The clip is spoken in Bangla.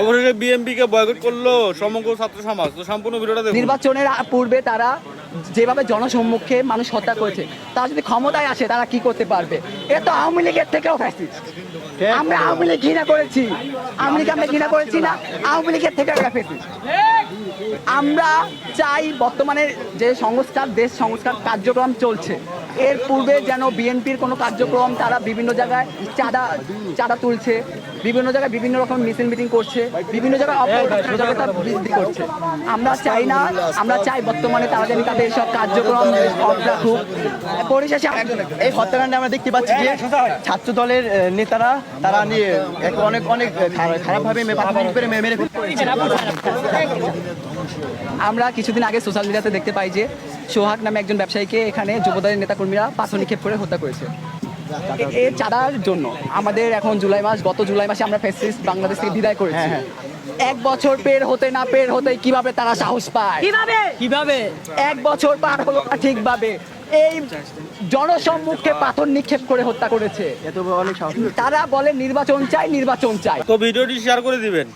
অবশেষে বিএমপি কে বয়কট করল সমগ্র ছাত্র সমাজ। তো সম্পূর্ণ ভিডিওটা নির্বাচনের পূর্বে তারা যেভাবে জনসম্মুখে মানুষ হত্যা করেছে, তারা যদি ক্ষমতায় আসে, তারা কি করতে পারবে? এটা তো আওয়ামী লীগের থেকেও ফ্যাসিস্ট আমরা আওয়ামী লীগ ঘৃণা করেছি। আওয়ামী লীগ আমরা ঘৃণা করেছি না, আওয়ামী লীগের থেকে ফ্যাসিস্ট আমরা চাই বর্তমানে যে সংস্কার, দেশ সংস্কার কার্যক্রম চলছে। এর পূর্বে যেন বিএনপির কোনো কার্যক্রম, তারা বিভিন্ন জায়গায় চাঁদা চাঁদা তুলছে। বিভিন্ন জায়গায় বিভিন্ন রকম মিছিল মিটিং করছে বিভিন্ন জায়গায় অপরাধতা বৃদ্ধি করছে। আমরা চাই না আমরা চাই বর্তমানে তারা যেন তাদের সব কার্যক্রম অফ রাখুক পরিশেষে এই হত্যাকাণ্ডে আমরা দেখতে পাচ্ছি যে ছাত্র দলের নেতারা তারা নিয়ে অনেক অনেক খারাপভাবে মেরে। আমরা কিছুদিন আগে সোশ্যাল মিডিয়াতে দেখতে পাই যে সোহাগ নামে একজন ব্যবসায়ীকে এখানে যুবদলের নেতাকর্মীরা পাথর নিক্ষেপ করে হত্যা করেছে। এ- এর চাঁদার জন্য আমাদের এখন জুলাই মাস গত জুলাই মাসে আমরা ফেসিস্ট বাংলাদেশ থেকে বিদায় করেছি। এক বছর পের হতে না পের হতে কীভাবে তারা সাহস পায়? কীভাবে? কীভাবে? এক বছর পার হলো না ঠিকভাবে। এই জনসম্মুখে পাথর নিক্ষেপ করে হত্যা করেছে। তারা বলে নির্বাচন চাই নির্বাচন চাই। তো ভিডিওটি শেয়ার করে দিবেন।